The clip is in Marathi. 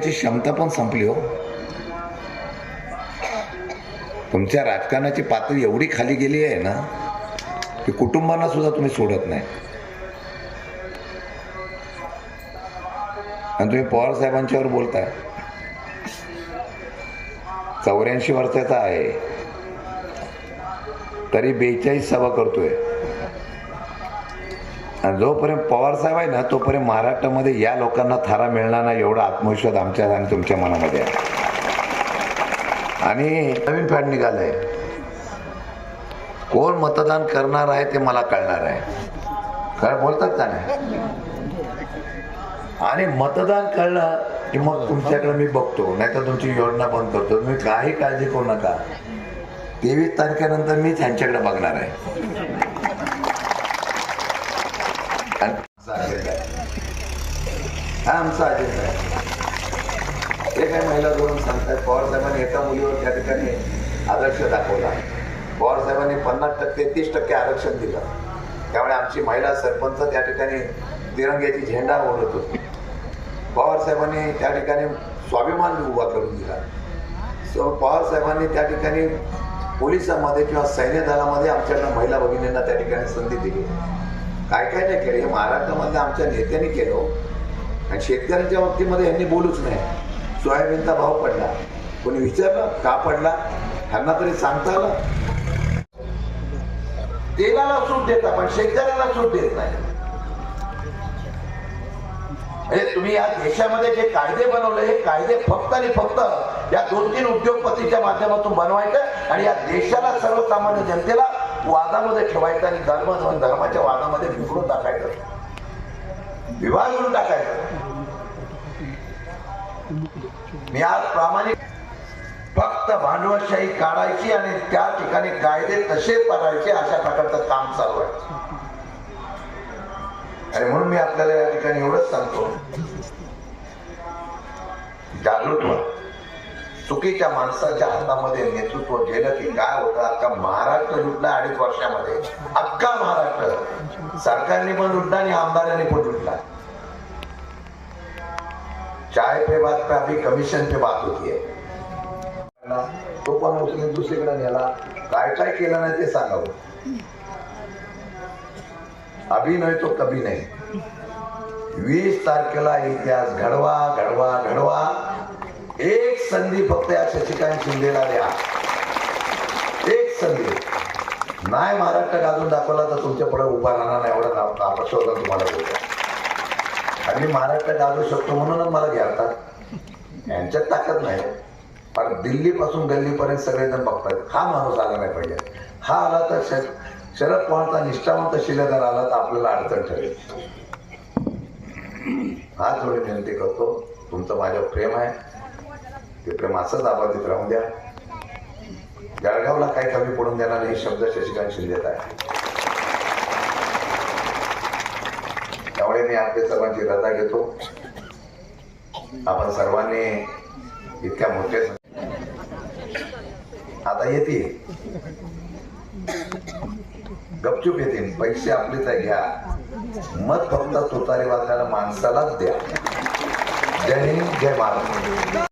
करण्याची क्षमता पण संपली हो. तुमच्या राजकारणाची पातळी एवढी खाली गेली आहे ना की कुटुंबांना सुद्धा तुम्ही सोडत नाही. आणि तुम्ही पवार साहेबांच्यावर बोलताय. चौऱ्याऐंशी वर्षाचा आहे. तरी बेचाळीस सभा करतोय. आणि जोपर्यंत पवार साहेब आहे ना तोपर्यंत महाराष्ट्रामध्ये या लोकांना थारा मिळणार नाही एवढा आत्मविश्वास आमच्या आणि तुमच्या मनामध्ये आहे. आणि नवीन फॅड निघालंय. कोण मतदान करणार आहे ते मला कळणार आहे. खरं बोलतात का नाही? आणि मतदान कळलं की मग तुमच्याकडे मी बघतो नाही तर तुमची योजना बंद करतो. तुम्ही काही काळजी करू नका. तेवीस तारखेनंतर मी त्यांच्याकडे बघणार आहे आणि आमचा अजेंडा आहे. हा आमचा अजेंडा आहे हे काय महिला जोडून सांगतात पवार साहेबांनी एका मुलीवर त्या ठिकाणी आदर्श दाखवला पवार साहेबांनी पन्नास टक्के तीस टक्के आरक्षण दिलं. त्यामुळे आमची महिला सरपंच त्या ठिकाणी तिरंग्याची झेंडा ओढत होती. पवार साहेबांनी त्या ठिकाणी स्वाभिमान उभा करून दिला. सो पवार साहेबांनी त्या ठिकाणी पोलिसांमध्ये किंवा सैन्य दलामध्ये आमच्याकडनं महिला भगिनींना त्या ठिकाणी संधी दिली. काय काय नाही केलं. हे महाराष्ट्रामध्ये आमच्या नेत्यांनी केलं हो. आणि शेतकऱ्यांच्या बाबतीमध्ये यांनी बोलूच नाही सोयाबीनचा भाव पडला. कोणी विचारलं? का पडला? ह्यांना तरी सांगता आलं. तेलाला सूट देता पण शेतकऱ्याला सूट देत नाही. म्हणजे तुम्ही या देशामध्ये जे कायदे बनवले हे कायदे फक्त आणि फक्त या दोन तीन उद्योगपतीच्या माध्यमातून बनवायचं आणि या देशाला सर्वसामान्य जनतेला वादामध्ये ठेवायचं आणि धर्म धर्माच्या वादामध्ये विखरून टाकायचं. विभागून टाकायचं. मी आज प्रामाणिक फक्त भांडवलशाही काढायची आणि त्या ठिकाणी कायदे तसे पाडायचे अशा प्रकारचं काम चालू आहे. आणि म्हणून मी आपल्याला या ठिकाणी एवढंच सांगतो. जागृत व्हा. चुकीच्या माणसाच्या हातामध्ये नेतृत्व गेलं की काय होतं? अख्खा महाराष्ट्र लुटला अडीच वर्षामध्ये. अख्खा महाराष्ट्र. सरकारने पण लुटला आणि आमदारांनी पण लुटला. चाय पे बात पे आपली कमिशन पे बात होतीये तो पण उचलून दुसरीकडे नेला. काय काय केलं नाही ते सांगावं अभिनय तो कभी नाही. वीस तारखेला इतिहास घडवा घडवा घडवा. संधी फक्त या शशिकांत शिंदेला द्या एक संधी. नाही महाराष्ट्र गाजून दाखवला तर तुमच्यापुढे उभा राहणार नाही एवढं नाव नापशोधन तुम्हाला बोलतो आणि महाराष्ट्र गाजू शकतो म्हणूनच मला घेतात यांच्यात ताकद नाही. पण दिल्लीपासून गल्लीपर्यंत सगळेजण बघतात. हा माणूस आला नाही पाहिजे. हा आला तर शर- शरद पवारचा निष्ठावंत शिलेदार आला तर आपल्याला अडचण ठरेल. हा थोडी विनंती करतो. तुमचं माझ्यावर प्रेम आहे. ते प्रेम असंच आबाधित राहून द्या. जळगावला काही कमी पडून देणार नाही शब्द शशिकांत शिंदेत आहे त्यामुळे मी आपल्या सर्वांची रजा घेतो. आपण सर्वांनी इतक्या मोठ्या आता येतील गपचूप येतील पैसे आपले तर घ्या. मत फक्त तुतारी वाजल्याला माणसालाच द्या. जय हिंद जय महाराष्ट्र